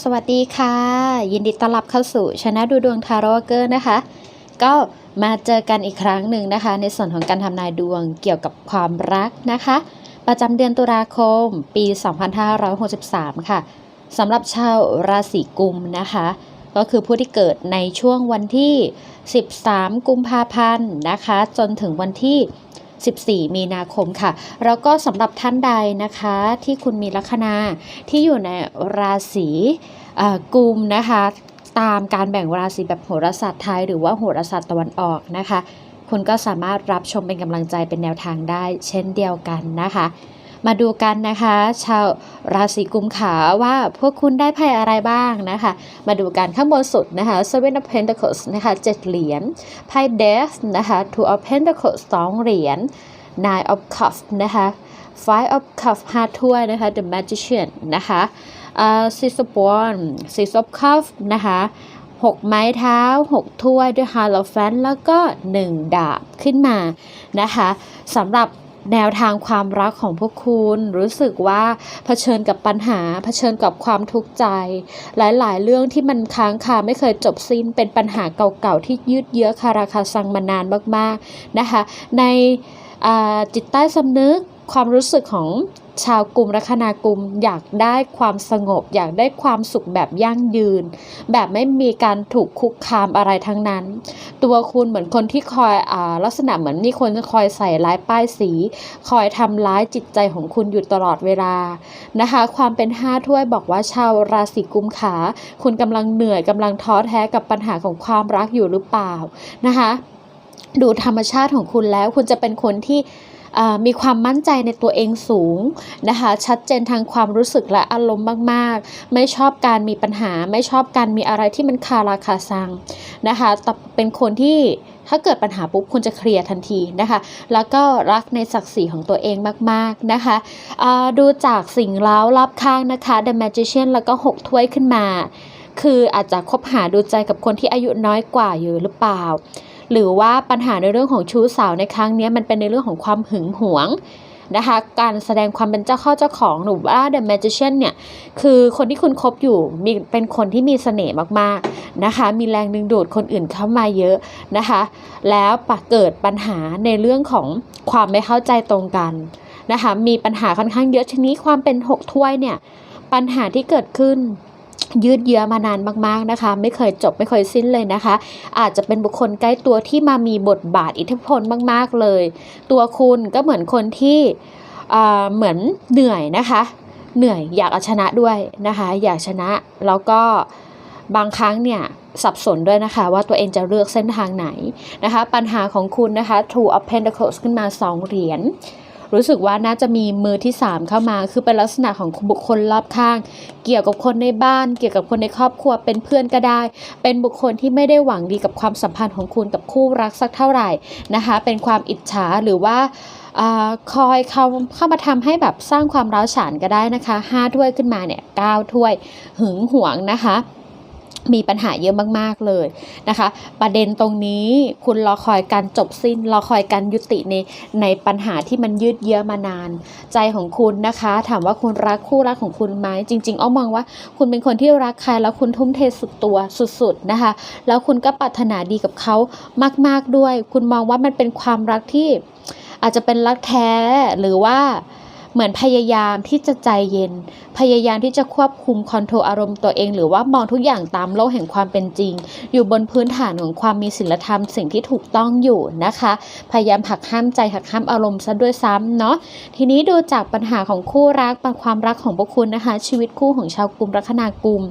สวัสดีค่ะ ยินดีต้อนรับเข้าสู่ช anel ดูดวงทาโร่เกอร์นะคะ ก็มาเจอกันอีกครั้งหนึ่งนะคะ ในส่วนของการทำนายดวงเกี่ยวกับความรักนะคะ ประจำเดือนตุลาคม ปี 2563 ค่ะสำหรับชาวราศีกุมนะคะ ก็คือผู้ที่เกิดในช่วงวันที่ 13 กุมภาพันธ์นะคะ จนถึงวันที่ 14 มีนาคมค่ะ แล้วก็สำหรับท่านใดนะคะที่คุณมีลัคนาที่อยู่ในราศีกุมนะคะตามการแบ่งราศีแบบโหราศาสตร์ไทย หรือว่าโหราศาสตร์ตะวันออกนะคะ คุณก็สามารถรับชมเป็นกำลังใจเป็นแนวทางได้เช่นเดียวกันนะคะ มาดูกันนะคะ ชาวราศีกุมขาว่าพวกคุณได้ไพ่อะไรบ้างนะคะ มาดูกันข้างบนสุดนะคะ Seven of Pentacles นะคะเจ็ดเหรียญไพ่ Death นะคะ Two of Pentacles สองเหรียญ Nine of Cups นะคะ Five of Cups ห้าถ้วยนะคะ The Magician นะคะ Six of Wands Six of Cups นะคะหกไม้เท้าหกถ้วยด้วย Hierophant แล้วก็หนึ่งดาบขึ้นมานะคะสำหรับ แนวทางความรักของพวกคุณ รู้สึกว่าเผชิญกับปัญหาเผชิญกับความทุกข์ใจ หลายๆ เรื่องที่มันค้างคาไม่เคยจบสิ้นเป็นปัญหาเก่าๆที่ยืดเยื้อคาราคาซังมานานมากๆนะคะ ใน จิตใต้สำนึกความรู้สึกของชาวกลุ่มลัคนากุมอยากได้ความสงบ อยากได้ความสุขแบบยั่งยืน แบบไม่มีการถูกคุกคามอะไรทั้งนั้น ตัวคุณเหมือนคนที่คอยอลักษณะเหมือนมีคนคอยใส่ร้ายป้ายสี คอยทำร้ายจิตใจของคุณอยู่ตลอดเวลานะคะ ความเป็นห้าถ้วยบอกว่าชาวราศีกุมขา คุณกำลังเหนื่อยกำลังท้อแท้กับปัญหาของความรักอยู่หรือเปล่านะคะ ดูธรรมชาติของคุณแล้ว คุณจะเป็นคนที่มีความมั่นใจในตัวเองสูงนะคะ ชัดเจนทางความรู้สึกและอารมณ์มาก ๆ ไม่ชอบการมีปัญหา ไม่ชอบการมีอะไรที่มันคาราคาซังนะคะแต่เป็นคนที่ถ้าเกิดปัญหาปุ๊บคุณจะเคลียร์ทันทีนะคะ แล้วก็รักในศักดิ์ศรีของตัวเองมาก ๆ นะคะ ดูจากสิ่งเล้ารอบข้างนะคะ The Magician แล้วก็หกถ้วยขึ้นมา คืออาจจะคบหาดูใจกับคนที่อายุน้อยกว่าอยู่หรือเปล่า หรือว่าปัญหาในเรื่องของชู้สาวในครั้งนี้มันเป็นในเรื่องของความหึงหวงนะคะการแสดงความเป็นเจ้าเข้าเจ้าของหรือว่า The Magician เนี่ย คือคนที่คุณคบอยู่มีเป็นคนที่มีเสน่ห์มากๆนะคะ มีแรงดึงดูดคนอื่นเข้ามาเยอะนะคะ แล้วปะเกิดปัญหาในเรื่องของความไม่เข้าใจตรงกันนะคะ มีปัญหาค่อนข้างเยอะทีนี้ความเป็นหกถ้วยเนี่ย ปัญหาที่เกิดขึ้น ยืดเยื้อมานานมากๆนะคะ ไม่เคยจบไม่เคยสิ้นเลยนะคะ อาจจะเป็นบุคคลใกล้ตัวที่มามีบทบาทอิทธิพลมาก ๆเลย ตัวคุณก็เหมือนคนที่เหมือนเหนื่อยนะคะ เหนื่อยอยากเอาชนะด้วยนะคะ อยากชนะแล้วก็บางครั้งเนี่ยสับสนด้วยนะคะ ว่าตัวเองจะเลือกเส้นทางไหนนะคะ ปัญหาของคุณนะคะ Two of Pentacles ขึ้นมาสองเหรียญ รู้สึกว่าน่าจะมีมือที่ 3 เข้ามา คือเป็นลักษณะของบุคคลรอบข้าง เกี่ยวกับคนในบ้าน เกี่ยวกับคนในครอบครัวเป็นเพื่อนก็ได้ เป็นบุคคลที่ไม่ได้หวังดีกับความสัมพันธ์ของคุณกับคู่รักสักเท่าไหร่นะคะ เป็นความอิจฉาหรือว่าอคอยเข้าเข้ามาทำให้แบบสร้างความร้าวฉานก็ได้นะคะห้าถ้วยขึ้นมาเนี่ยเก้าถ้วยหึงหวงนะคะ มีปัญหาเยอะมากๆเลยนะคะ ประเด็นตรงนี้คุณรอคอยการจบสิ้น รอคอยการยุติในในปัญหาที่มันยืดเยื้อมานาน ใจของคุณนะคะ ถามว่าคุณรักคู่รักของคุณไหมจริง ๆอ้อมองว่า คุณเป็นคนที่รักใครแล้วคุณทุ่มเทสุดตัวสุดๆนะคะ แล้วคุณก็ปรารถนาดีกับเขามาก ๆด้วย คุณมองว่ามันเป็นความรักที่อาจจะเป็นรักแท้หรือว่า เหมือนพยายามที่จะใจเย็น พยายามที่จะควบคุมคอนโทรลอารมณ์ตัวเอง หรือว่ามองทุกอย่างตามโลกแห่งความเป็นจริง อยู่บนพื้นฐานของความมีศีลธรรมสิ่งที่ถูกต้องอยู่นะคะ พยายามหักห้ามใจหักห้ามอารมณ์ซะด้วยซ้ำเนาะทีนี้ดูจากปัญหาของคู่รักความรักของพวกคุณนะคะ ชีวิตคู่ของชาวกลุ่มลัคนากุม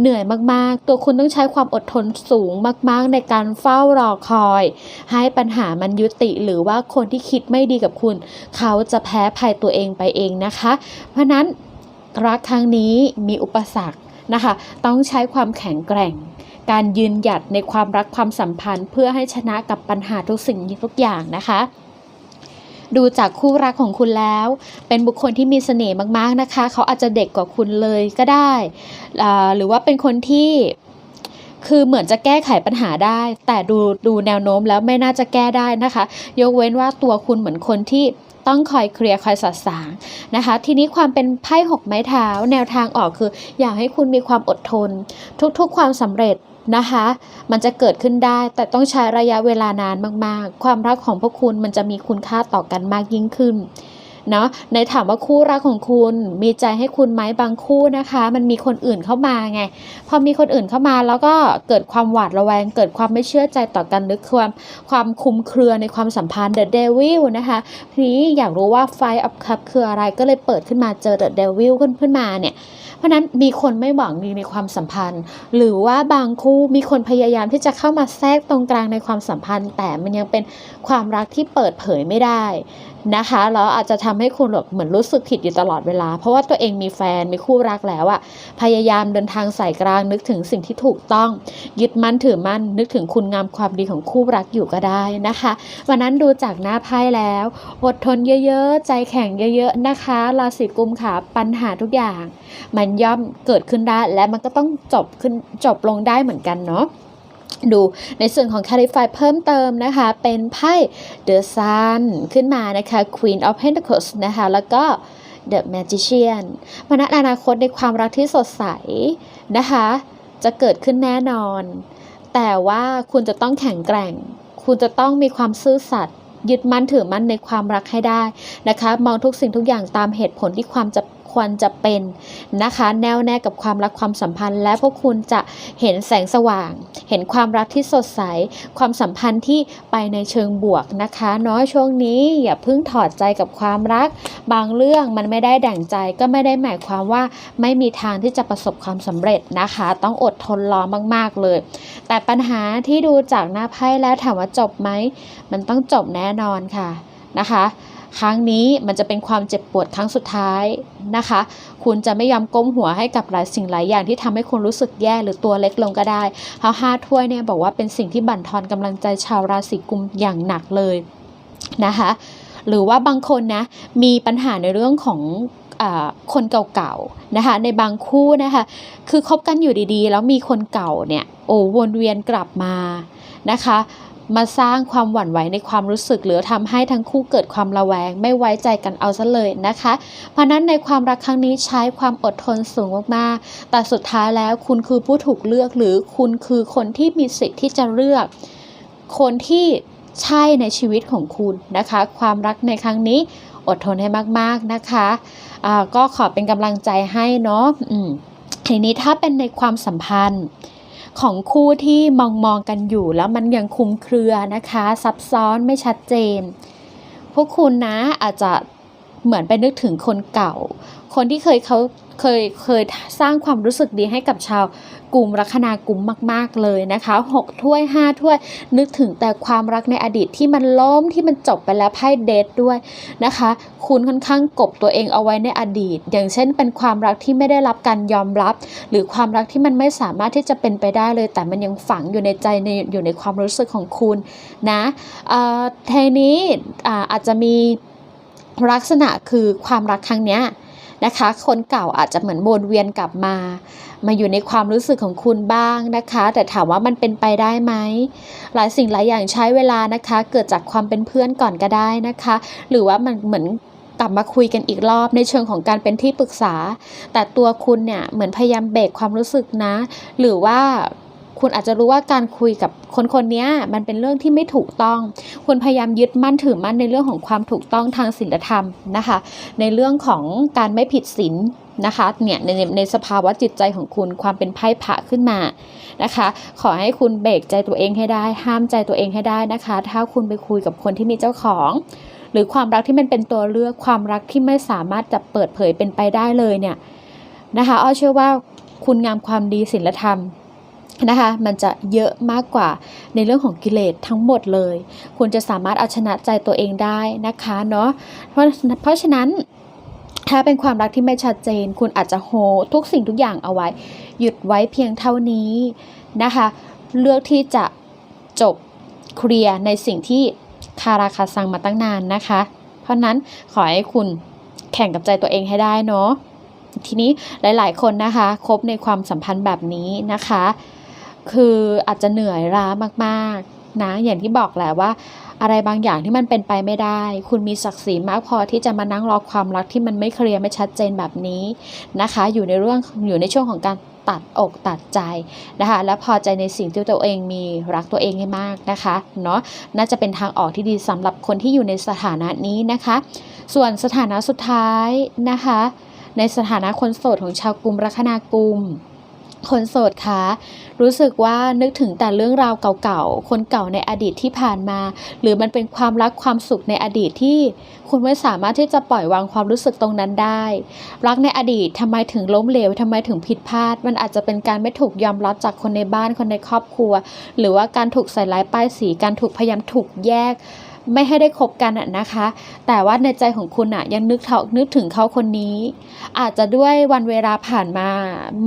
เหนื่อยมากๆ ตัวคุณต้องใช้ความอดทนสูงมากๆ ในการเฝ้ารอคอย ให้ปัญหามันยุติหรือว่าคนที่คิดไม่ดีกับคุณ เขาจะแพ้ภัยตัวเองไปเองนะคะ เพราะนั้นรักครั้งนี้มีอุปสรรคนะคะ ต้องใช้ความแข็งแกร่ง การยืนหยัดในความรักความสัมพันธ์ เพื่อให้ชนะกับปัญหาทุกสิ่งทุกอย่างนะคะ ดูจากคู่รักของคุณแล้ว เป็นบุคคลที่มีเสน่ห์มากๆนะคะ เขาอาจจะเด็กกว่าคุณเลยก็ได้ หรือว่าเป็นคนที่คือเหมือนจะแก้ไขปัญหาได้ แต่ดูดูแนวโน้มแล้วไม่น่าจะแก้ได้นะคะ ยกเว้นว่าตัวคุณเหมือนคนที่ต้องคอยเคลียร์คอยสอดสางนะคะ ทีนี้ความเป็นไพ่หกไม้เท้า แนวทางออกคือ อยากให้คุณมีความอดทน ทุกๆ ความสำเร็จ นะคะ มันจะเกิดขึ้นได้แต่ต้องใช้ระยะเวลานานมากๆ ความรักของพวกคุณมันจะมีคุณค่าต่อกันมากยิ่งขึ้นเนาะในถามว่าคู่รักของคุณมีใจให้คุณไหมบางคู่นะคะ มันมีคนอื่นเข้ามาไง พอมีคนอื่นเข้ามาแล้วก็เกิดความหวาดระแวง เกิดความไม่เชื่อใจต่อกันหรือความความคุมเครือในความสัมพันธ์ The Devil นะคะทีนี้อยากรู้ว่าไฟอัพคัพคืออะไรก็เลยเปิดขึ้นมาเจอ The Devil ขึ้นขึ้นมาเนี่ย เพราะฉะนั้นมีคนไม่หวังดีในความสัมพันธ์ หรือว่าบางคู่มีคนพยายามที่จะเข้ามาแทรกตรงกลางในความสัมพันธ์ แต่มันยังเป็นความรักที่เปิดเผยไม่ได้ นะคะแล้วอาจจะทำให้คุณแบบเหมือนรู้สึกผิดอยู่ตลอดเวลา เพราะว่าตัวเองมีแฟนมีคู่รักแล้วอะพยายามเดินทางสายกลางนึกถึงสิ่งที่ถูกต้อง ยึดมั่นถือมั่นนึกถึงคุณงามความดีของคู่รักอยู่ก็ได้นะคะวันนั้นดูจากหน้าไพ่แล้ว อดทนเยอะๆ ใจแข็งเยอะๆนะคะราศีกุมค่ะปัญหาทุกอย่าง มันย่อมเกิดขึ้นได้และมันก็ต้องจบขึ้นจบลงได้เหมือนกันเนาะ ดูในส่วนของ c a l i f y เพิ่มเติมนะคะ เป็นไพ่ The Sun ขึ้นมานะคะ Queen of Pentacles นะคะ แล้วก็ The Magician มณอนาคตในความรักที่สดใสนะคะ จะเกิดขึ้นแน่นอน แต่ว่าคุณจะต้องแข็งแกร่ง คุณจะต้องมีความซื่อสัตย์ยึดมั่นถือมั่นในความรักให้ได้นะคะ มองทุกสิ่งทุกอย่างตามเหตุผลที่ความจะ ควรจะเป็นนะคะ แน่วแน่กับความรักความสัมพันธ์ และพวกคุณจะเห็นแสงสว่าง เห็นความรักที่สดใส ความสัมพันธ์ที่ไปในเชิงบวกนะคะเนาะช่วงนี้อย่าเพิ่งถอดใจกับความรัก บางเรื่องมันไม่ได้ดั่งใจก็ไม่ได้หมายความว่าไม่มีทางที่จะประสบความสำเร็จนะคะ ต้องอดทนรอมาก ๆเลย แต่ปัญหาที่ดูจากหน้าไพ่แล้วถามว่าจบไหมมันต้องจบแน่นอนค่ะนะคะ ครั้งนี้มันจะเป็นความเจ็บปวดครั้งสุดท้ายนะคะ คุณจะไม่ยอมก้มหัวให้กับหลายสิ่งหลายอย่างที่ทำให้คุณรู้สึกแย่หรือตัวเล็กลงก็ได้เพราะห้าถ้วยเนี่ยบอกว่าเป็นสิ่งที่บั่นทอนกำลังใจชาวราศีกุมอย่างหนักเลยนะคะหรือว่าบางคนนะมีปัญหาในเรื่องของอคนเก่าๆนะคะในบางคู่นะคะคือคบกันอยู่ดีๆ แล้วมีคนเก่าเนี่ยโอ้วนเวียนกลับมานะคะ มาสร้างความหวั่นไหวในความรู้สึก หรือทำให้ทั้งคู่เกิดความระแวง ไม่ไว้ใจกันเอาซะเลยนะคะ เพราะนั้นในความรักครั้งนี้ใช้ความอดทนสูงมากๆ แต่สุดท้ายแล้วคุณคือผู้ถูกเลือกหรือคุณคือคนที่มีสิทธิ์ที่จะเลือก คนที่ใช่ในชีวิตของคุณนะคะ ความรักในครั้งนี้อดทนให้มากๆนะคะก็ขอเป็นกำลังใจให้เนาะทีนี้ถ้าเป็นในความสัมพันธ์ ของคู่ที่มองมองกันอยู่แล้วมันยังคลุมเครือนะคะ ซับซ้อนไม่ชัดเจน พวกคุณนะอาจจะเหมือนไปนึกถึงคนเก่า คนที่เคยเขา เคยเคยสร้างความรู้สึกดีให้กับชาวกลุ่มลัคนากลุ่มมาก ๆ เลยนะคะหกถ้วยห้าถ้วย นึกถึงแต่ความรักในอดีตที่มันล้มที่มันจบไปแล้วไพ่เดทด้วยนะคะ คุณค่อนข้างกบตัวเองเอาไว้ในอดีต อย่างเช่น เป็นความรักที่ไม่ได้รับการยอมรับ หรือความรักที่มันไม่สามารถที่จะเป็นไปได้เลย แต่มันยังฝังอยู่ในใจในอยู่ในความรู้สึกของคุณนะเอ่อทีนี้อ่าอาจจะมีลักษณะคือความรักครั้งเนี้ย นะคะ คนเก่าอาจจะเหมือนวนเวียนกลับมา มาอยู่ในความรู้สึกของคุณบ้างนะคะ แต่ถามว่ามันเป็นไปได้ไหมหลายสิ่งหลายอย่างใช้เวลานะคะ เกิดจากความเป็นเพื่อนก่อนก็ได้นะคะ หรือว่ามันเหมือนกลับมาคุยกันอีกรอบในเชิงของการเป็นที่ปรึกษา แต่ตัวคุณเนี่ยเหมือนพยายามเบรกความรู้สึกนะ หรือว่า คุณอาจจะรู้ว่าการคุยกับคนคนนี้มันเป็นเรื่องที่ไม่ถูกต้อง คุณพยายามยึดมั่นถือมั่นในเรื่องของความถูกต้องทางศีลธรรมนะคะ ในเรื่องของการไม่ผิดศีลนะคะเนี่ยในในสภาวะจิตใจของคุณความเป็นไพ่ผะขึ้นมานะคะ ขอให้คุณเบรกใจตัวเองให้ได้ ห้ามใจตัวเองให้ได้นะคะ ถ้าคุณไปคุยกับคนที่มีเจ้าของ หรือความรักที่มันเป็นตัวเลือกความรักที่ไม่สามารถจะเปิดเผยเป็นไปได้เลยเนี่ยนะคะอ้อเชื่อว่าคุณงามความดีศีลธรรม นะคะมันจะเยอะมากกว่าในเรื่องของกิเลสทั้งหมดเลย คุณจะสามารถเอาชนะใจตัวเองได้นะคะเนาะเพราะเพราะฉะนั้นถ้าเป็นความรักที่ไม่ชัดเจน คุณอาจจะโฮทุกสิ่งทุกอย่างเอาไว้ หยุดไว้เพียงเท่านี้นะคะ เลือกที่จะจบเคลียร์ในสิ่งที่คาราคาซังมาตั้งนานนะคะ เพราะนั้นขอให้คุณแข่งกับใจตัวเองให้ได้เนาะทีนี้หลาย ๆ คนนะคะคบในความสัมพันธ์แบบนี้นะคะ คืออาจจะเหนื่อยล้ามากๆ นะ อย่างที่บอกแหละว่า อะไรบางอย่างที่มันเป็นไปไม่ได้ คุณมีศักดิ์ศรีมากพอที่จะมานั่งรอความรักที่มันไม่เคลียร์ไม่ชัดเจนแบบนี้นะคะ อยู่ในเรื่องอยู่ในช่วงของการตัดอกตัดใจนะคะและพอใจในสิ่งที่ตัวเองมีรักตัวเองให้มากนะคะเนาะน่าจะเป็นทางออกที่ดีสำหรับคนที่อยู่ในสถานะนี้นะคะ ส่วนสถานะสุดท้ายนะคะ ในสถานะคนโสดของชาวกลุ่มลัคนากุม คนโสดคะรู้สึกว่านึกถึงแต่เรื่องราวเก่าๆ คนเก่าในอดีตที่ผ่านมา หรือมันเป็นความรักความสุขในอดีตที่ คุณไม่สามารถที่จะปล่อยวางความรู้สึกตรงนั้นได้ รักในอดีตทำไมถึงล้มเหลวทำไมถึงผิดพลาด มันอาจจะเป็นการไม่ถูกยอมรับจากคนในบ้านคนในครอบครัว หรือว่าการถูกใส่ร้ายป้ายสีการถูกพยายามถูกแยก ไม่ให้ได้คบกันอะนะคะ แต่ว่าในใจของคุณอะยังนึกเขานึกถึงเขาคนนี้ อาจจะด้วยวันเวลาผ่านมา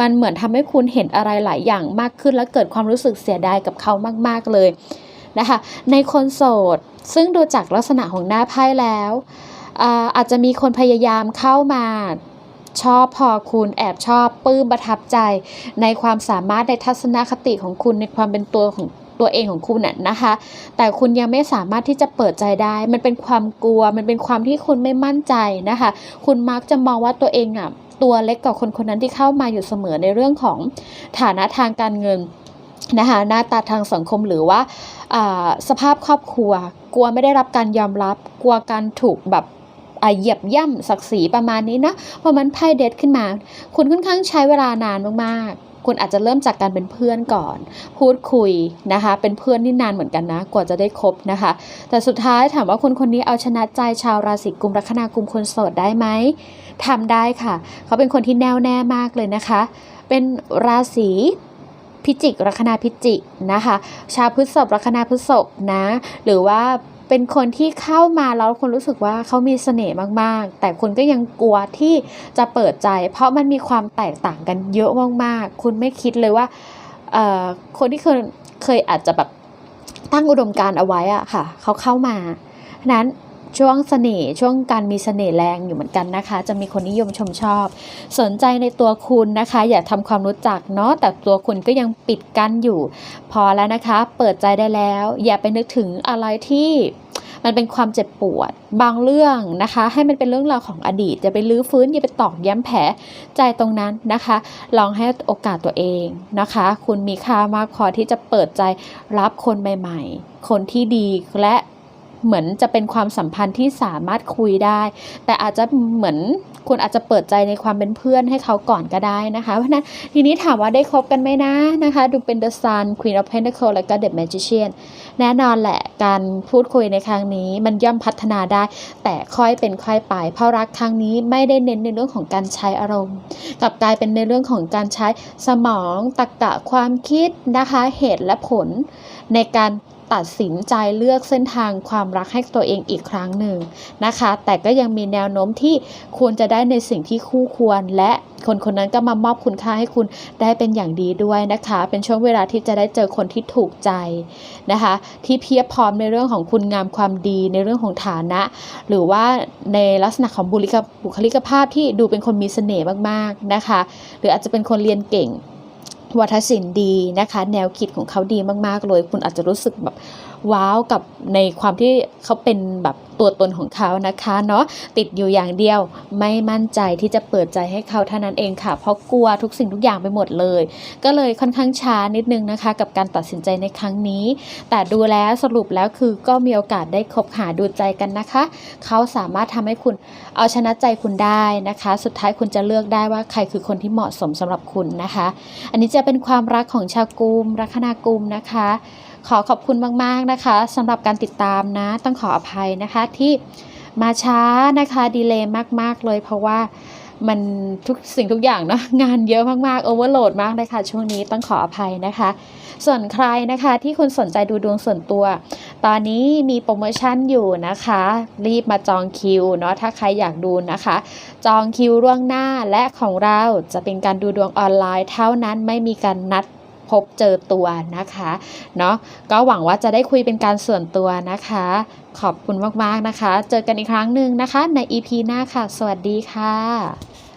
มันเหมือนทำให้คุณเห็นอะไรหลายอย่างมากขึ้น และเกิดความรู้สึกเสียดายกับเขามากๆเลยนะคะ ในคนโสด ซึ่งดูจากลักษณะของหน้าไพ่แล้วอาอาจจะมีคนพยายามเข้ามาชอบพอคุณแอบชอบปลื้มประทับใจ ในความสามารถในทัศนคติของคุณในความเป็นตัวของ ตัวเองของคุณน่ะนะคะ แต่คุณยังไม่สามารถที่จะเปิดใจได้ มันเป็นความกลัว มันเป็นความที่คุณไม่มั่นใจนะคะ คุณมักจะมองว่าตัวเองอะตัวเล็กกว่าคนคนนั้นที่เข้ามาอยู่เสมอในเรื่องของฐานะทางการเงินนะคะหน้าตาทางสังคมหรือว่าสภาพครอบครัว กลัวไม่ได้รับการยอมรับ กลัวการถูกแบบเหยียบย่ำศักดิ์ศรีประมาณนี้นะพอมันไพ่เด็ดขึ้นมา คุณค่อนข้างใช้เวลานานมากๆ คุณอาจจะเริ่มจากการเป็นเพื่อนก่อน พูดคุยนะคะ เป็นเพื่อนที่นานเหมือนกันนะ กว่าจะได้คบนะคะ แต่สุดท้ายถามว่าคนคนนี้เอาชนะใจชาวราศีกุมลัคนากุมคนโสดได้ไหมทำได้ค่ะ เขาเป็นคนที่แน่วแน่มากเลยนะคะ เป็นราศีพิจิกลัคนาพิจิกนะคะ ชาวพฤษภลัคนาพฤษภนะ หรือว่า เป็นคนที่เข้ามาแล้วคนรู้สึกว่าเขามีเสน่ห์มากๆ แต่คุณก็ยังกลัวที่จะเปิดใจ เพราะมันมีความแตกต่างกันเยอะมากๆ คุณไม่คิดเลยว่าคนที่เคยเคยอาจจะแบบตั้งอุดมการณ์เอาไว้อะค่ะ เขาเข้ามานั้น ช่วงเสน่ห์ช่วงการมีเสน่ห์แรงอยู่เหมือนกันนะคะ จะมีคนนิยมชมชอบ สนใจในตัวคุณนะคะ อยากทำความรู้จักเนาะแต่ตัวคุณก็ยังปิดกั้นอยู่ พอแล้วนะคะ เปิดใจได้แล้ว อย่าไปนึกถึงอะไรที่มันเป็นความเจ็บปวด บางเรื่องนะคะ ให้มันเป็นเรื่องราวของอดีตอย่าไปลื้อฟื้นอย่าไปตอกย้ำแผลใจตรงนั้นนะคะ ลองให้โอกาสตัวเองนะคะ คุณมีค่ามากพอที่จะเปิดใจรับคนใหม่ ๆ คนที่ดีและ เหมือนจะเป็นความสัมพันธ์ที่สามารถคุยได้ แต่อาจจะเหมือนคุณอาจจะเปิดใจในความเป็นเพื่อนให้เขาก่อนก็ได้นะคะ เพราะนั้นทีนี้ถามว่าได้คบกันไหมนะนะคะ ดูเป็น The Sun Queen of Pentacles แล้วก็ The Magician แน่นอนแหละการพูดคุยในครั้งนี้มันย่อมพัฒนาได้ แต่ค่อยเป็นค่อยไป เพราะรักครั้งนี้ไม่ได้เน้นในเรื่องของการใช้อารมณ์กลับกลายเป็นในเรื่องของการใช้สมองตรรกะความคิดนะคะเหตุและผลในการ ตัดสินใจเลือกเส้นทางความรักให้ตัวเองอีกครั้งหนึ่งนะคะ แต่ก็ยังมีแนวโน้มที่ควรจะได้ในสิ่งที่คู่ควร และคนคนนั้นก็มามอบคุณค่าให้คุณได้เป็นอย่างดีด้วยนะคะ เป็นช่วงเวลาที่จะได้เจอคนที่ถูกใจนะคะ ที่เพียบพร้อมในเรื่องของคุณงามความดีในเรื่องของฐานะ หรือว่าในลักษณะของบุคลิกบุคลิกภาพที่ดูเป็นคนมีเสน่ห์มากๆนะคะ หรืออาจจะเป็นคนเรียนเก่ง วัฒนศิลป์ดีนะคะ แนวคิดของเขาดีมากๆเลย คุณอาจจะรู้สึกแบบ ว้าวกับในความที่เขาเป็นแบบตัวตนของเขานะคะเนาะติดอยู่อย่างเดียวไม่มั่นใจที่จะเปิดใจให้เขาเท่านั้นเองค่ะ เพราะกลัวทุกสิ่งทุกอย่างไปหมดเลย ก็เลยค่อนข้างช้านิดนึงนะคะ กับการตัดสินใจในครั้งนี้ แต่ดูแล้วสรุปแล้วคือก็มีโอกาสได้คบหาดูใจกันนะคะ เขาสามารถทำให้คุณเอาชนะใจคุณได้นะคะ สุดท้ายคุณจะเลือกได้ว่าใครคือคนที่เหมาะสมสำหรับคุณนะคะ อันนี้จะเป็นความรักของชาวกุมลัคนากุมนะคะ ขอขอบคุณมากๆนะคะสำหรับการติดตามนะ ต้องขออภัยนะคะที่มาช้านะคะดีเลย์มาก ๆ เลย เพราะว่ามันทุกสิ่งทุกอย่างเนาะงานเยอะมากๆโอเวอร์โหลดมากเลยค่ะช่วงนี้ต้องขออภัยนะคะ ส่วนใครนะคะที่คุณสนใจดูดวงส่วนตัว ตอนนี้มีโปรโมชั่นอยู่นะคะ รีบมาจองคิวเนาะถ้าใครอยากดูนะคะ จองคิวล่วงหน้าและของเราจะเป็นการดูดวงออนไลน์ เท่านั้นไม่มีการนัด พบเจอตัวนะคะเนาะก็หวังว่าจะได้คุยเป็นการส่วนตัวนะคะ ขอบคุณมากๆนะคะ เจอกันอีกครั้งหนึ่งนะคะใน EP หน้าค่ะ สวัสดีค่ะ